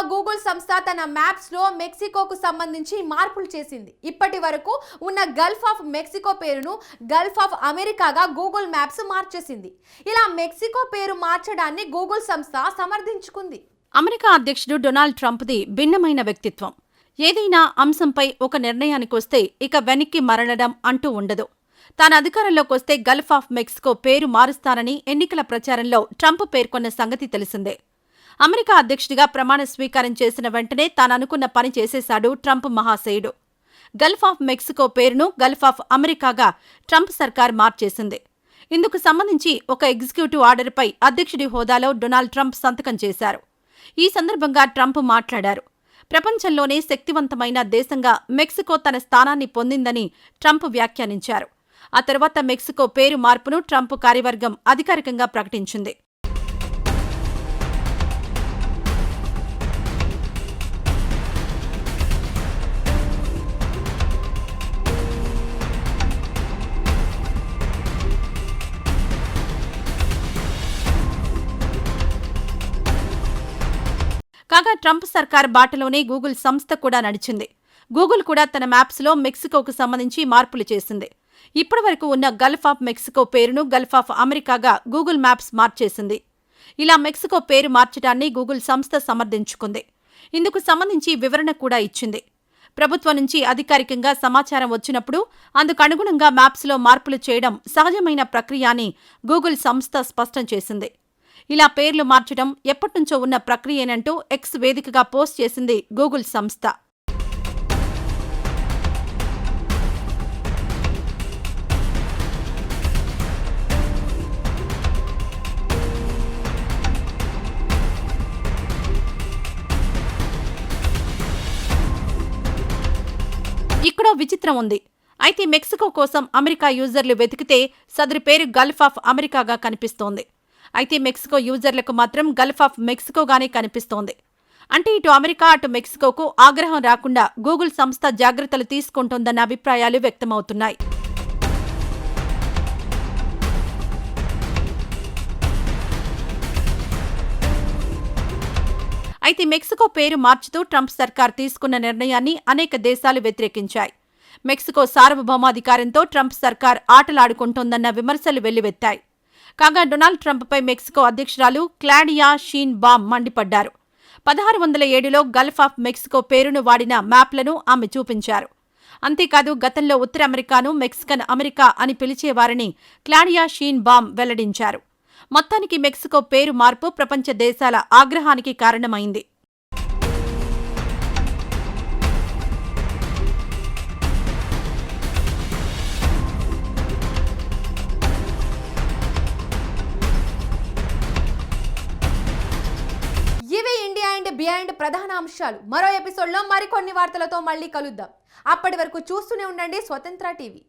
Google సంస్థ తన మ్యాప్స్లో మెక్సికోకు సంబంధించి మార్పులు చేసింది. ఇప్పటి వరకు ఉన్న గల్ఫ్ ఆఫ్ మెక్సికో పేరును గల్ఫ్ ఆఫ్ అమెరికాగా గూగుల్ మ్యాప్స్ మార్చేసింది. ఇలా మెక్సికో పేరు మార్చడాన్ని గూగుల్ సంస్థ సమర్థించుకుంది. అమెరికా అధ్యక్షుడు డొనాల్డ్ ట్రంప్ది భిన్నమైన వ్యక్తిత్వం. ఏదైనా అంశంపై ఒక నిర్ణయానికి వస్తే ఇక వెనక్కి మరలడం అంటూ ఉండదు. తాను అధికారంలోకి వస్తే గల్ఫ్ ఆఫ్ మెక్సికో పేరు మారుస్తానని ఎన్నికల ప్రచారంలో ట్రంప్ పేర్కొన్న సంగతి తెలిసిందే. అమెరికా అధ్యక్షుడిగా ప్రమాణ స్వీకారం చేసిన వెంటనే తాననుకున్న పని చేసేశాడు ట్రంప్ మహాశయుడు. గల్ఫ్ ఆఫ్ మెక్సికో పేరును గల్ఫ్ ఆఫ్ అమెరికాగా ట్రంప్ సర్కార్ మార్చేసింది. ఇందుకు సంబంధించి ఒక ఎగ్జిక్యూటివ్ ఆర్డర్పై అధ్యక్షుడి హోదాలో డొనాల్డ్ ట్రంప్ సంతకం చేశారు. ఈ సందర్భంగా ట్రంప్ మాట్లాడారు. ప్రపంచంలోనే శక్తివంతమైన దేశంగా మెక్సికో తన స్థానాన్ని పొందిందని ట్రంప్ వ్యాఖ్యానించారు. ఆ తర్వాత మెక్సికో పేరు మార్పును ట్రంప్ కార్యవర్గం అధికారికంగా ప్రకటించింది. కాగా ట్రంప్ సర్కార్ బాటలోనే గూగుల్ సంస్థ కూడా నడిచింది. గూగుల్ కూడా తన మ్యాప్స్లో మెక్సికోకు సంబంధించి మార్పులు చేసింది. ఇప్పటివరకు ఉన్న గల్ఫ్ ఆఫ్ మెక్సికో పేరును గల్ఫ్ ఆఫ్ అమెరికాగా గూగుల్ మ్యాప్స్ మార్చేసింది. ఇలా మెక్సికో పేరు మార్చడాన్ని గూగుల్ సంస్థ సమర్థించుకుంది. ఇందుకు సంబంధించి వివరణ కూడా ఇచ్చింది. ప్రభుత్వం నుంచి అధికారికంగా సమాచారం వచ్చినప్పుడు అందుకు అనుగుణంగా మ్యాప్స్లో మార్పులు చేయడం సహజమైన ప్రక్రియ అని గూగుల్ సంస్థ స్పష్టం చేసింది. ఇలా పేర్లు మార్చడం ఎప్పటినుంచో ఉన్న ప్రక్రియేనంటూ ఎక్స్ వేదికగా పోస్ట్ చేసింది గూగుల్ సంస్థ. ఇక్కడో విచిత్రం ఉంది. అయితే మెక్సికో కోసం అమెరికా యూజర్లు వెతికితే సదరి పేరు గల్ఫ్ ఆఫ్ అమెరికాగా కనిపిస్తోంది. అయితే మెక్సికో యూజర్లకు మాత్రం గల్ఫ్ ఆఫ్ మెక్సికోగానే కనిపిస్తోంది. అంటే ఇటు అమెరికా అటు మెక్సికోకు ఆగ్రహం రాకుండా గూగుల్ సంస్థ జాగ్రత్తలు తీసుకుంటోందన్న అభిప్రాయాలు వ్యక్తమవుతున్నాయి. అయితే మెక్సికో పేరు మార్చుతూ ట్రంప్ సర్కార్ తీసుకున్న నిర్ణయాన్ని అనేక దేశాలు వ్యతిరేకించాయి. మెక్సికో సార్వభౌమాధికారంతో ట్రంప్ సర్కార్ ఆటలాడుకుంటోందన్న విమర్శలు వెల్లువెత్తాయి. కాగా డొనాల్డ్ ట్రంప్పై మెక్సికో అధ్యక్షురాలు క్లాడియా షీన్ బామ్ మండిపడ్డారు. పదహారు వందల ఏడులో గల్ఫ్ ఆఫ్ మెక్సికో పేరును వాడిన మ్యాప్లను ఆమె చూపించారు. అంతేకాదు గతంలో ఉత్తర అమెరికాను మెక్సికన్ అమెరికా అని పిలిచేవారని క్లాడియా షీన్ బామ్ వెల్లడించారు. మొత్తానికి మెక్సికో పేరు మార్పు ప్రపంచ దేశాల ఆగ్రహానికి కారణమైంది. ఇండియా బియాండ్ ప్రధాన అంశాలు. మరో ఎపిసోడ్లో మరికొన్ని వార్తలతో మళ్ళీ కలుద్దాం. అప్పటి వరకు చూస్తూనే ఉండండి స్వతంత్ర టీవీ.